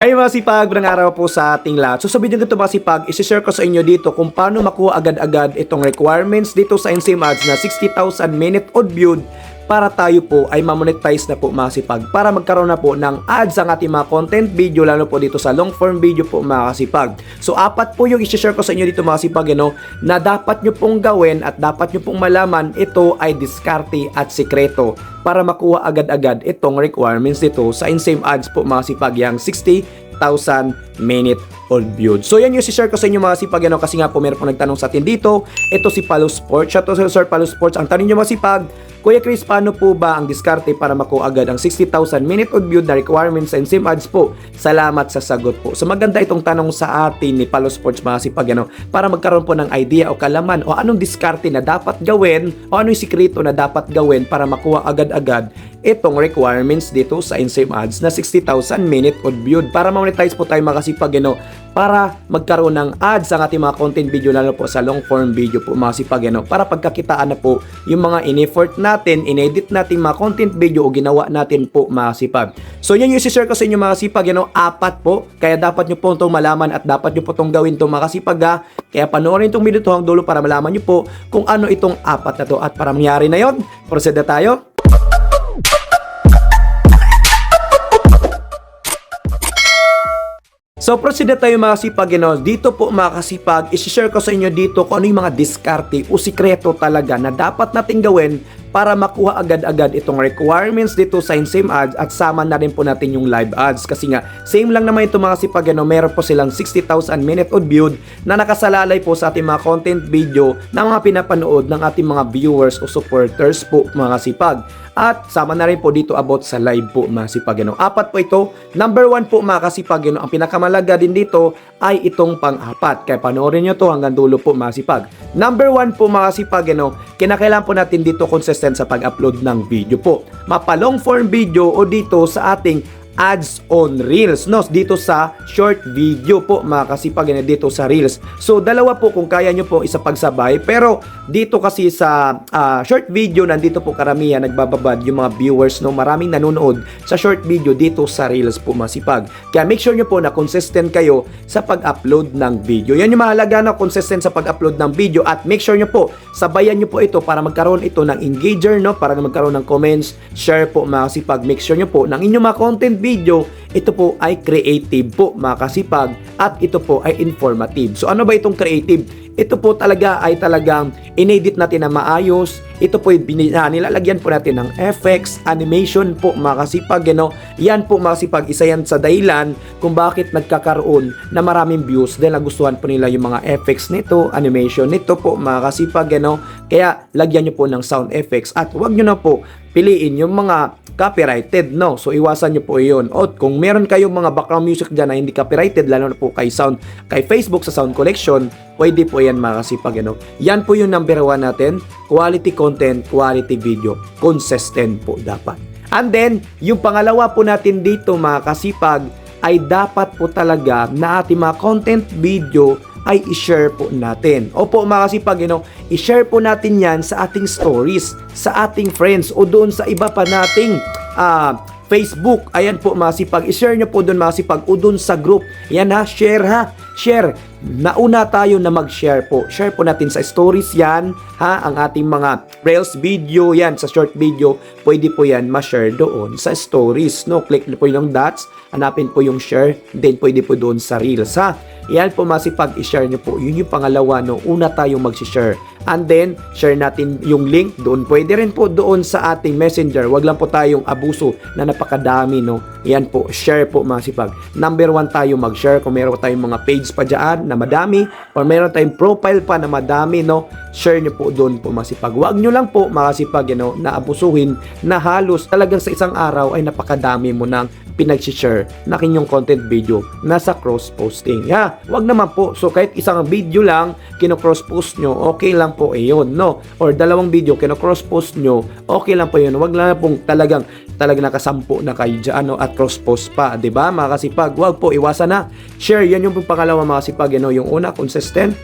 Ay mga sipag, magandang araw po sa ating lahat. So sa video nito mga sipag, isi-share ko sa inyo dito kung paano makuha agad-agad itong requirements dito sa NCM Ads na 60,000 minute odd viewed para tayo po ay mamonetize na po mga sipag para magkaroon na po ng ads ang ating mga content video lalo po dito sa long form video po mga kasipag. So apat po yung isi-share ko sa inyo dito mga sipag you know, na dapat nyo pong gawin at dapat nyo pong malaman ito ay diskarte at sikreto para makuha agad-agad itong requirements dito sa in-same ads po mga sipag yang 60,000 minute old viewed. So yan yung si-share ko sa inyo mga sipag ano kasi nga po meron po nagtanong sa atin dito. Ito si Palo Sports. Shout out sa Sir Palo Sports. Ang tanong nyo mga sipag, Kuya Chris, paano po ba ang diskarte para makuha agad ang 60,000 minute odd viewed na requirements and sim ads po? Salamat sa sagot po. So maganda itong tanong sa atin ni Palo Sports mga sipag ano, para magkaroon po ng idea o kalaman o anong diskarte na dapat gawin o ano yung sikreto na dapat gawin para makuha agad-agad itong requirements dito sa in-same ads na 60,000 minute odd viewed para ma-monetize po tayo makasipag ano, para magkaroon ng ads ang ating mga content video lalo po sa long form video po mga sipag ano, para pagkakitaan na po yung mga in-effort natin, in-edit natin mga content video o ginawa natin po mga sipag. So yan yung isi-share ko sa inyo mga sipag, ano, apat po. Kaya dapat nyo po itong malaman at dapat nyo po itong gawin itong mga sipag ha. Kaya panoorin itong video to hanggang dulo para malaman nyo po kung ano itong apat na to. At para mangyari na yon, proceed na tayo. So proceed na tayo mga sipag, you know. dito po mga kasipag, isi-share ko sa inyo dito kung ano yung mga diskarte o sikreto talaga na dapat natin gawin para makuha agad-agad itong requirements dito sa same ads at sama na rin po natin yung live ads kasi nga same lang naman ito mga sipag ano, meron po silang 60,000 minute odd viewed na nakasalalay po sa ating mga content video na mga pinapanood ng ating mga viewers o supporters po mga sipag at sama na rin po dito about sa live po mga sipag ano. Apat po ito. Number one po mga kasipag ano, ang pinakamalaga din dito ay itong pang-apat. Kaya panoorin nyo to hanggang dulo po mga sipag. Number one po mga sipag ano, kinakailangan po natin dito consistent sa pag-upload ng video po. Mapa long form video o dito sa ating ads on Reels, no? Dito sa short video po, mga kasipag, na dito sa Reels. So, dalawa po kung kaya nyo po isa pagsabay. Pero, dito kasi sa ah, short video, nandito po karamihan nagbababad yung mga viewers, no? Maraming nanonood sa short video dito sa Reels po, mga sipag. Kaya make sure nyo po na consistent kayo sa pag-upload ng video. Yan yung mahalaga na consistent sa pag-upload ng video at make sure nyo po, sabayan nyo po ito para magkaroon ito ng engager, no? Para magkaroon ng comments, share po, mga sipag. Make sure nyo po ng inyong mga content video, ito po ay creative po mga kasipag at ito po ay informative. So ano ba itong creative? Ito po talaga ay talagang inedit natin na maayos. Ito po ay ah, nilalagyan po natin ng effects, animation po mga kasipag. You Yan po mga kasipag, isa yan sa dahilan kung bakit nagkakaroon na maraming views dahil nagustuhan po nila yung mga effects nito, animation nito po mga kasipag. You Kaya lagyan nyo po ng sound effects at wag nyo na po piliin yung mga copyrighted, no? So, iwasan nyo po yun. O, kung meron kayong mga background music dyan na hindi copyrighted, lalo na po kay sound, kay Facebook sa sound collection, pwede po yan mga kasipag, ano? Yan po yung number one natin, quality content, quality video. Consistent po dapat. And then, yung pangalawa po natin dito mga kasipag, ay dapat po talaga na ating mga content video ay i-share po natin. Opo mga kasipag, you know, i-share po natin yan sa ating stories, sa ating friends o doon sa iba pa nating ah, Facebook. Ayan po mga sipag. I-share nyo po doon mga sipag o doon sa group. Yan ha, share ha. Share. Nauna tayo na mag-share po. Share po natin sa stories yan. Ha, ang ating mga Reels video yan, sa short video. Pwede po yan ma-share doon sa stories. No? Click po yung dots. Hanapin po yung share. Then pwede po doon sa Reels ha. Yan po masipag i-share nyo po. Yun yung pangalawa no. Una tayong mag-share. And then, share natin yung link doon. Pwede rin po doon sa ating messenger. Wag lang po tayong abuso na napakadami no. Yan po, share po masipag. Number one tayo mag-share. Kung meron tayong mga page pa dyan na madami or meron tayong profile pa na madami no. Share nyo po doon po masipag. Wag nyo lang po makasipag you know, na abusuhin na halos talagang sa isang araw ay napakadami mo nang pinag-share na kinyong content video nasa cross-posting. Yeah, wag naman po. So, kahit isang video lang, kino-cross-post nyo, okay lang po eh yun, no? Or dalawang video, kino-cross-post nyo, okay lang po yun. Wag lang pong talagang talagang nakasampu na kayo dyan, no? At cross-post pa, ba? Mga kasipag, wag po, iwasan na. Share, yan yung pangalawa mga kasipag, you know? Yung una, consistent.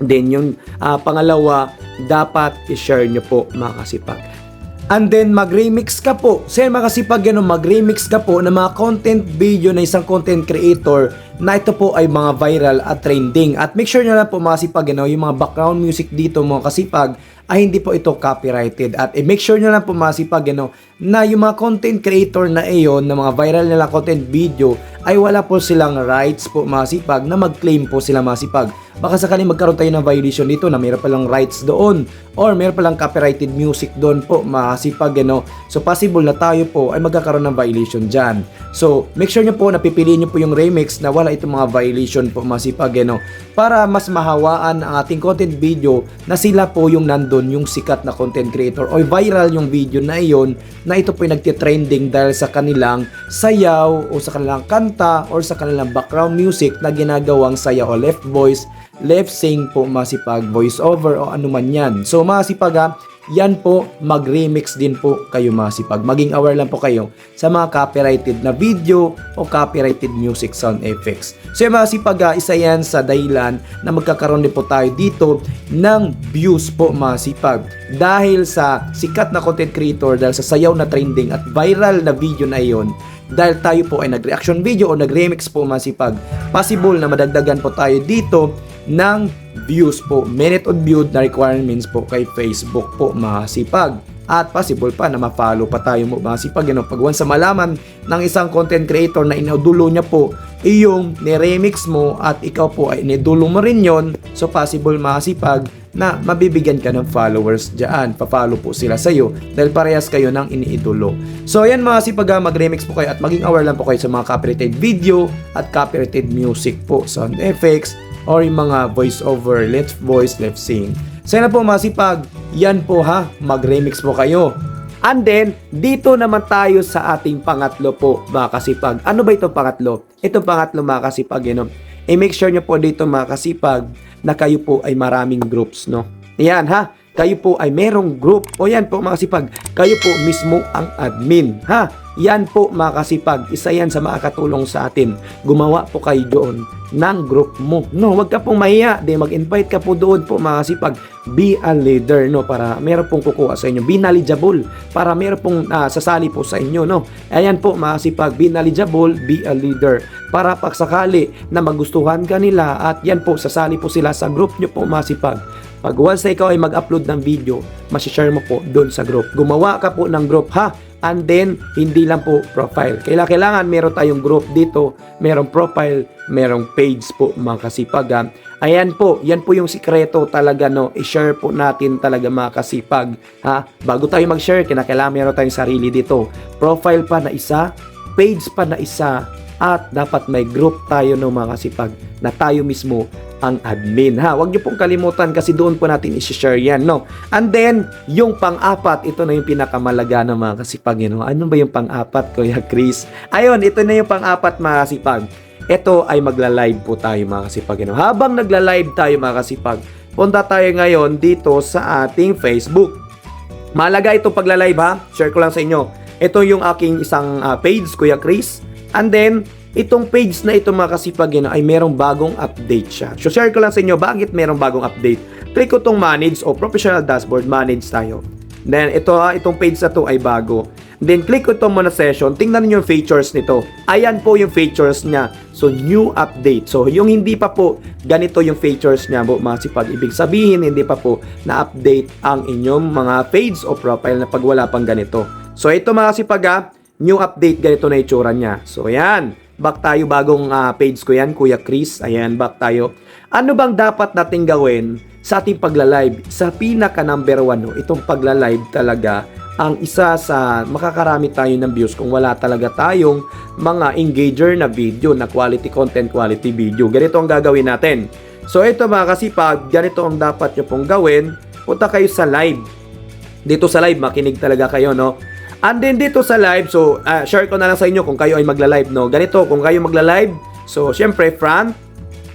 Then, yung ah, pangalawa, dapat i-share nyo po mga kasipag. And then mag-remix ka po. Sir, makasipag ganun, mag-remix ka po ng mga content video na isang content creator na ito po ay mga viral at trending. At make sure nyo lang po makasipag ano, yung mga background music dito mga kasipag ay hindi po ito copyrighted. At eh, make sure nyo lang po makasipag ano, na yung mga content creator na iyon, na mga viral nila content video, ay wala po silang rights po masipag na mag-claim po sila masipag. Baka sakaling magkaroon tayo ng violation dito na mayroon palang rights doon or mayroon palang copyrighted music doon po masipag ano. So possible na tayo po ay magkakaroon ng violation dyan. So make sure nyo po na pipiliin nyo po yung remix na wala itong mga violation po masipag ano. Para mas mahawaan ang ating content video na sila po yung nandun yung sikat na content creator o viral yung video na iyon ito po yung nagtitrending dahil sa kanilang sayaw o sa kanilang kanta or sa kanilang background music na ginagawang sayaw o left voice, left sing po masipag, voice over o ano man yan. So masipag ha, yan po mag-remix din po kayo masipag. Maging aware lang po kayo sa mga copyrighted na video o copyrighted music sound effects. So yung masipag ha, isa yan sa dahilan na magkakaroon din po tayo dito ng views po masipag. Dahil sa sikat na content creator, dahil sa sayaw na trending at viral na video na iyon, dahil tayo po ay nag-reaction video o nag-remix po masipag, possible na madagdagan po tayo dito ng views po, minute on viewed na requirements po kay Facebook po masipag. At possible pa na ma-follow pa tayo mo masipag. Yan, pag once sa malaman ng isang content creator na inadulo niya po iyong ni-remix mo at ikaw po ay inidulo mo rin yon so possible masipag na mabibigyan ka ng followers dyan. Pa-follow po sila sa iyo dahil parehas kayo ng iniidolo. So ayan mga sipag mag-remix po kayo at maging aware lang po kayo sa mga copyrighted video at copyrighted music po, sound effects, or yung mga voice over, left voice, left sing. So yan na po mga sipag, yan po ha, mag-remix po kayo. And then, dito naman tayo sa ating pangatlo po mga kasipag. Ano ba itong pangatlo? Itong pangatlo mga kasipag, yun, no? i-make sure nyo po dito mga kasipag na kayo po ay maraming groups, no? Yan ha, kayo po ay merong group. O yan po mga kasipag, kayo po mismo ang admin, ha? Yan po mga kasipag, isa yan sa makakatulong sa atin. Gumawa po kayo doon ng group mo. No, wag ka pong mahiya. Di mag-invite ka po doon po mga kasipag. Be a leader, no? Para meron pong kukuha sa inyo. Be knowledgeable. Para meron pong ah, sasali po sa inyo, no? Ayan po mga kasipag, be knowledgeable, be a leader. Para pag sakali na magustuhan ka nila at yan po, sasali po sila sa group nyo po mga kasipag. Pag once na ikaw ay mag-upload ng video, masishare mo po doon sa group. Gumawa ka po ng group ha. And then, hindi lang po profile. Kailangan, kailangan meron tayong group dito, merong profile, merong page po mga kasipag. ha. Ayan po, yan po yung sikreto talaga no. I-share po natin talaga mga kasipag. Ha? Bago tayo mag-share, kinakailangan meron tayong sarili dito. Profile pa na isa, page pa na isa, at dapat may group tayo no mga kasipag na tayo mismo ang admin ha. Huwag niyo pong kalimutan kasi doon po natin i-share yan, no? And then, yung pang-apat, ito na yung pinakamalaga ng mga kasipag, yun, no? Ano ba yung pang-apat, Kuya Chris? Ayun, ito na yung pang-apat, mga kasipag. Ito ay magla-live po tayo, mga kasipag, no? Habang nagla-live tayo, mga kasipag, punta tayo ngayon dito sa ating Facebook. Malaga itong pagla-live ha. Share ko lang sa inyo. Ito yung aking isang ah, page, Kuya Chris. And then, itong page na ito mga kasipag yun, ay merong bagong update siya. So share ko lang sa inyo bakit merong bagong update. Click ko itong manage o professional dashboard, manage tayo. Then ito ha, itong page na to ay bago. Then click ko itong muna session, tingnan niyo yung features nito. Ayan po yung features niya. So new update. So yung hindi pa po ganito yung features niya po mga sipag. Ibig sabihin hindi pa po na-update ang inyong mga page o profile na pag wala pang ganito. So ito mga sipag ha, new update ganito na itsura niya. So ayan, back tayo bagong ah, page ko yan, Kuya Chris. Ayan, back tayo. Ano bang dapat nating gawin sa ating pagla-live? Sa pinaka number one, no, itong pagla-live talaga ang isa sa makakarami tayo ng views kung wala talaga tayong mga engager na video na quality content, quality video. Ganito ang gagawin natin. So ito mga kasipag, ganito ang dapat nyo pong gawin. Punta kayo sa live. Dito sa live, makinig talaga kayo, no? And then dito sa live, so ah, share ko na lang sa inyo kung kayo ay magla-live, no? Ganito, kung kayo magla-live, so syempre front,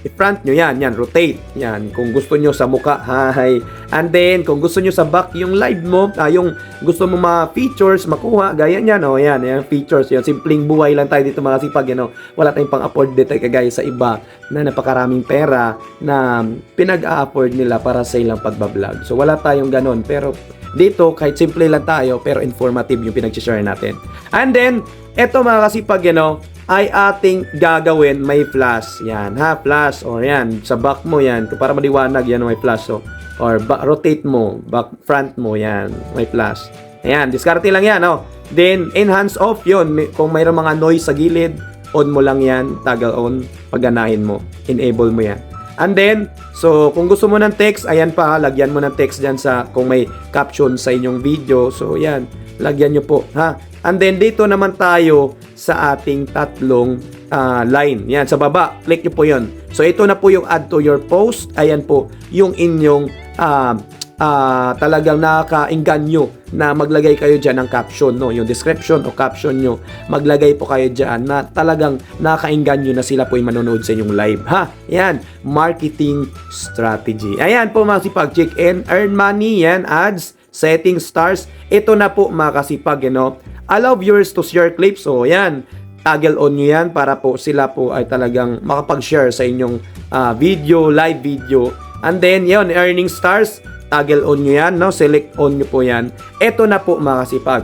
i-front nyo yan, yan, rotate. Yan, kung gusto nyo sa muka, hi. And then, kung gusto nyo sa back yung live mo, ah, yung gusto mo mga features, makuha, gaya yan, oh, yan, yan, features, yan, simpleng buhay lang tayo dito mga sipag, you know, wala tayong pang-afford dito, kagaya sa iba, na napakaraming pera, na pinag-a-afford nila para sa ilang pagbablog. So, wala tayong ganon, pero dito, kahit simple lang tayo, pero informative yung pinag-share natin. And then, eto mga kasipag, you know, ay ating gagawin may flash. Yan, ha, flash. Or yan, sa back mo yan. Para maliwanag yan, may flash. So, or ba- rotate mo, back front mo, yan, may flash. Ayan, diskarte lang yan, oh. Then, enhance off. May- Kung mayroong mga noise sa gilid, on mo lang yan, toggle on, pagganahin mo, enable mo yan. And then, so kung gusto mo ng text, ayan pa, lagyan mo ng text dyan sa, kung may caption sa inyong video. So, yan, lagyan nyo po, ha? And then, dito naman tayo sa ating tatlong ah, line. Yan, sa baba, click nyo po yun. So, ito na po yung add to your post. Ayan po, yung inyong ah, ah, talagang nakakainganyo na maglagay kayo dyan ng caption, no? Yung description o caption nyo, maglagay po kayo dyan na talagang nakakainganyo na sila po yung manonood sa inyong live, ha? Yan, marketing strategy. Ayan po mga sipag, check in, earn money, yan, ads, setting stars. Ito na po mga kasipag, you know? Allow viewers to share clips, so yan, toggle on nyo yan para po sila po ay talagang makapag-share sa inyong ah, video, live video. And then, yun, earning stars, toggle on nyo yan, no? select on nyo po yan. Ito na po mga kasipag,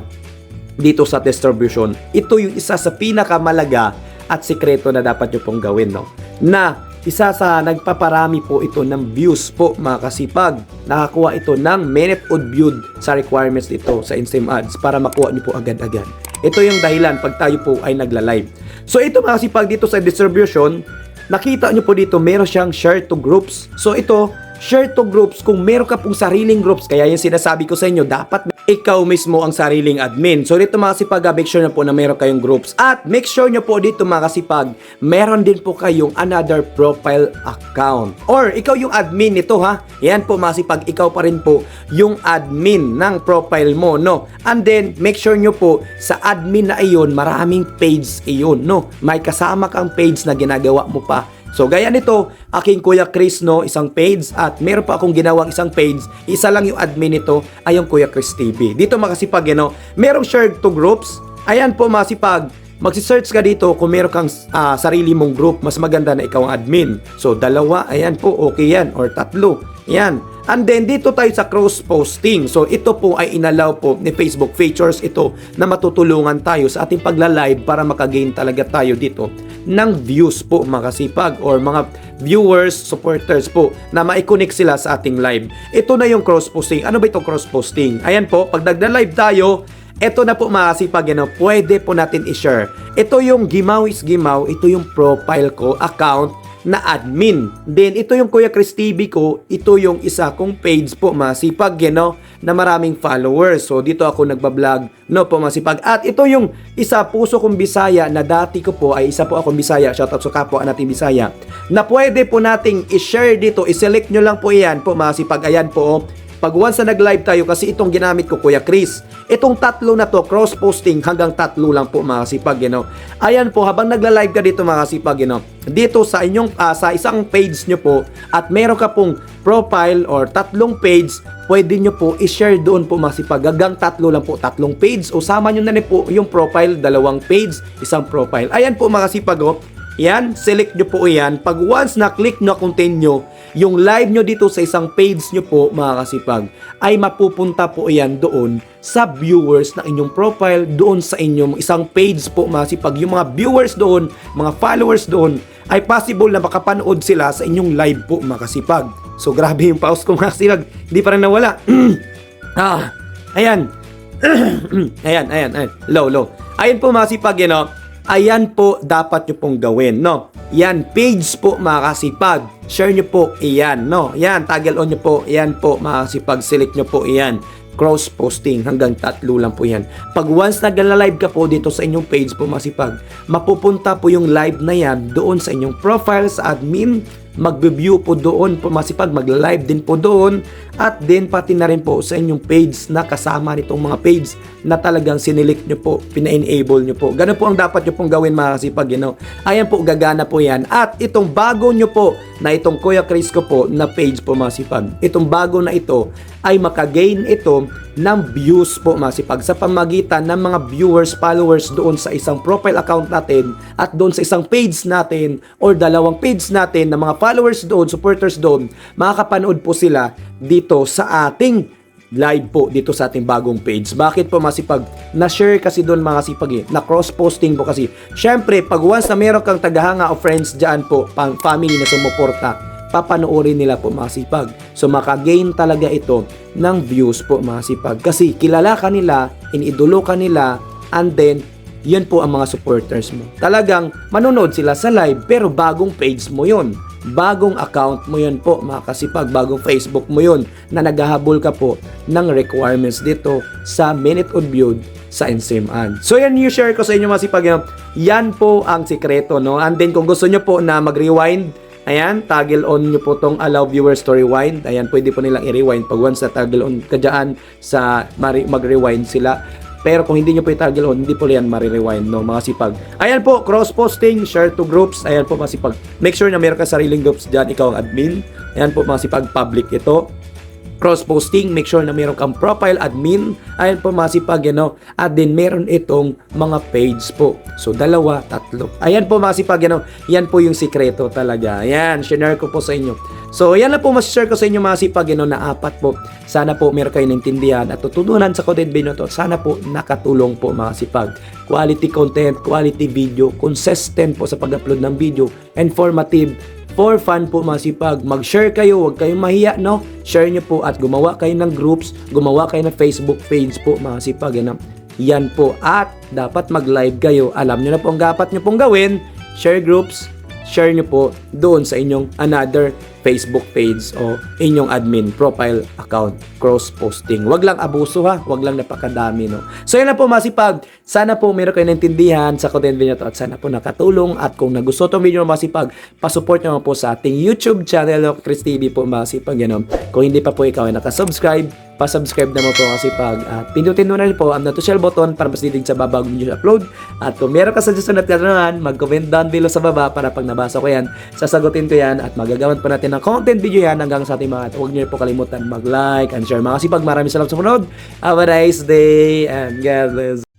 dito sa distribution. Ito yung isa sa pinakamalaga at sikreto na dapat nyo pong gawin, no? Na isa sa nagpaparami po ito ng views po mga kasipag. Nakakuha ito ng minute odd viewed sa requirements dito sa Instant Ads para makuha nyo po agad-agad. Ito yung dahilan pag tayo po ay nagla-live. So ito mga kasipag dito sa distribution, nakita nyo po dito meron siyang share to groups. So ito, share to groups kung meron ka pong sariling groups. Kaya yung sinasabi ko sa inyo, dapat ikaw mismo ang sariling admin. So dito mga kasipag, make sure na po na meron kayong groups. At make sure nyo po dito mga kasipag, meron din po kayong another profile account. Or ikaw yung admin nito ha. Yan po mga kasipag, ikaw pa rin po yung admin ng profile mo, no? And then, make sure nyo po sa admin na iyon, maraming page iyon, no? May kasama kang page na ginagawa mo pa So gaya nito, aking Kuya Chris no, isang page at meron pa akong ginawang isang page. Isa lang yung admin nito ay yung Kuya Chris TV. Dito makasipag you know, merong shared to groups. Ayan po masipag. Magsi-search ka dito kung meron kang ah, sarili mong group, mas maganda na ikaw ang admin. So dalawa, ayan po, okay yan. Or tatlo, yan. And then dito tayo sa cross posting. So ito po ay inalaw po ni Facebook features ito na matutulungan tayo sa ating pagla-live para makagain talaga tayo dito ng views po mga kasipag or mga viewers, supporters po na ma-connect sila sa ating live. Ito na yung cross posting. Ano ba itong cross posting? Ayan po, pag nagla-live tayo, ito na po mga kasipag, ano, pwede po natin i-share. Ito yung Gimaw is Gimaw, ito yung profile ko, account na admin. Then, ito yung Kuya Chris TV ko, ito yung isa kong page po, masipag, you know, na maraming followers. So, dito ako nagbablog, no po, masipag. At ito yung isa, puso kong Bisaya, na dati ko po, ay isa po akong Bisaya, shoutout sa kapwa nating Bisaya, na pwede po nating i-share dito, i-select nyo lang po yan po, masipag, ayan po, oh. Pag once na nag-live tayo, kasi itong ginamit ko, Kuya Chris, itong tatlo na to, cross-posting, hanggang tatlo lang po mga kasipag, you know. Ayan po, habang nagla-live ka dito mga kasipag, you know, dito sa inyong, ah, sa isang page nyo po, at meron ka pong profile or tatlong page, pwede nyo po i-share doon po mga kasipag, hanggang tatlo lang po, tatlong page, o sama nyo na rin po yung profile, dalawang page, isang profile. Ayan po mga kasipag, oh. Yan, select nyo po yan. Pag once na click na continue, yung live nyo dito sa isang page nyo po, mga kasipag, ay mapupunta po yan doon sa viewers ng inyong profile, doon sa inyong isang page po, mga kasipag. Yung mga viewers doon, mga followers doon, ay possible na makapanood sila sa inyong live po, mga kasipag. So, grabe yung pause ko, mga kasipag. Hindi pa rin nawala. ah, ayan. ayan, ayan, ayan. Low, low. Ayan po, mga kasipag, you know, Ayan po dapat nyo pong gawin, no? Yan, page po mga kasipag. Share nyo po, iyan, no? Yan, toggle on nyo po, yan po mga kasipag. Select nyo po, iyan. Cross posting, hanggang tatlo lang po yan. Pag once nagla-live ka po dito sa inyong page po mga kasipag, mapupunta po yung live na yan doon sa inyong profile sa admin magbe-view po doon po masipag, mag-live din po doon at din pati na rin po sa inyong page na kasama nitong mga page na talagang sinilik nyo po, pina-enable nyo po. Ganun po ang dapat nyo pong gawin mga kasipag, you know. Ayan po, gagana po yan. At itong bago nyo po na itong Kuya Chris ko po na page po mga sipag. Itong bago na ito ay makagain ito ng views po mga sipag sa pamagitan ng mga viewers, followers doon sa isang profile account natin at doon sa isang page natin or dalawang page natin na mga followers doon, supporters doon, makakapanood po sila dito sa ating live po dito sa ating bagong page. Bakit po masipag? Na-share kasi doon mga sipag eh. Na cross-posting po kasi. Syempre, pag once na meron kang tagahanga o friends dyan po, pang family na sumuporta, papanoorin nila po mga sipag. So makagain talaga ito ng views po mga sipag. Kasi kilala ka nila, iniidolo ka nila, and then yun po ang mga supporters mo. Talagang manonood sila sa live pero bagong page mo yun. Bagong account mo yun po mga kasipag. Bagong Facebook mo yun na naghahabol ka po ng requirements dito sa minute on viewed sa Ensame Ad. So yan yung share ko sa inyo mga sipag. Yan, yan po ang sikreto. No? And then kung gusto nyo po na mag-rewind Ayan, toggle on nyo po tong allow viewers to rewind. Ayan, pwede po nilang i-rewind. Pag once na toggle on ka dyan sa mag-rewind sila. Pero kung hindi nyo po i-toggle on, hindi po yan mari-rewind, no, mga sipag. Ayan po, cross-posting, share to groups. Ayan po, mga sipag. Make sure na meron ka sariling groups dyan, ikaw ang admin. Ayan po, mga sipag, public ito cross-posting, make sure na meron kang profile admin, ayan po masipag, you know, at din meron itong mga page po. So, dalawa, tatlo. Ayan po masipag, you know, yan po yung sikreto talaga. Ayan, share ko po sa inyo. So, yan lang po mas-share ko sa inyo mga sipag, you know, na apat po. Sana po meron kayo naintindihan at tutunan sa content video to. Sana po nakatulong po mga sipag. Quality content, quality video, consistent po sa pag-upload ng video, informative, for fun po mga sipag. Mag-share kayo, huwag kayong mahiya, no? Share nyo po at gumawa kayo ng groups, gumawa kayo ng Facebook page po mga sipag. Yan, yan po. At dapat mag-live kayo. Alam nyo na po ang dapat nyo pong gawin. Share groups, share nyo po doon sa inyong another Facebook page o inyong admin profile account cross-posting. Wag lang abuso ha, wag lang napakadami no. So yan na po masipag. Sana po meron kayo naintindihan sa content video to at sana po nakatulong at kung nagustuhan tong video masipag, pa-support nyo po sa ating YouTube channel Chris TV po masipag yan. Kung hindi pa po ikaw ay nakasubscribe, pa-subscribe naman po kasi pag at pindutin mo na rin po ang notification button para mas didig sa babagong video upload at kung meron ka suggestion at katanungan mag-comment down below sa baba para pag nabasa ko yan sasagutin ko yan at magagawan pa natin ng content video yan. Hanggang sa ating mga at huwag niyo po kalimutan mag-like and share. Mga kasipag maraming salamat sa panood. Have a nice day and God bless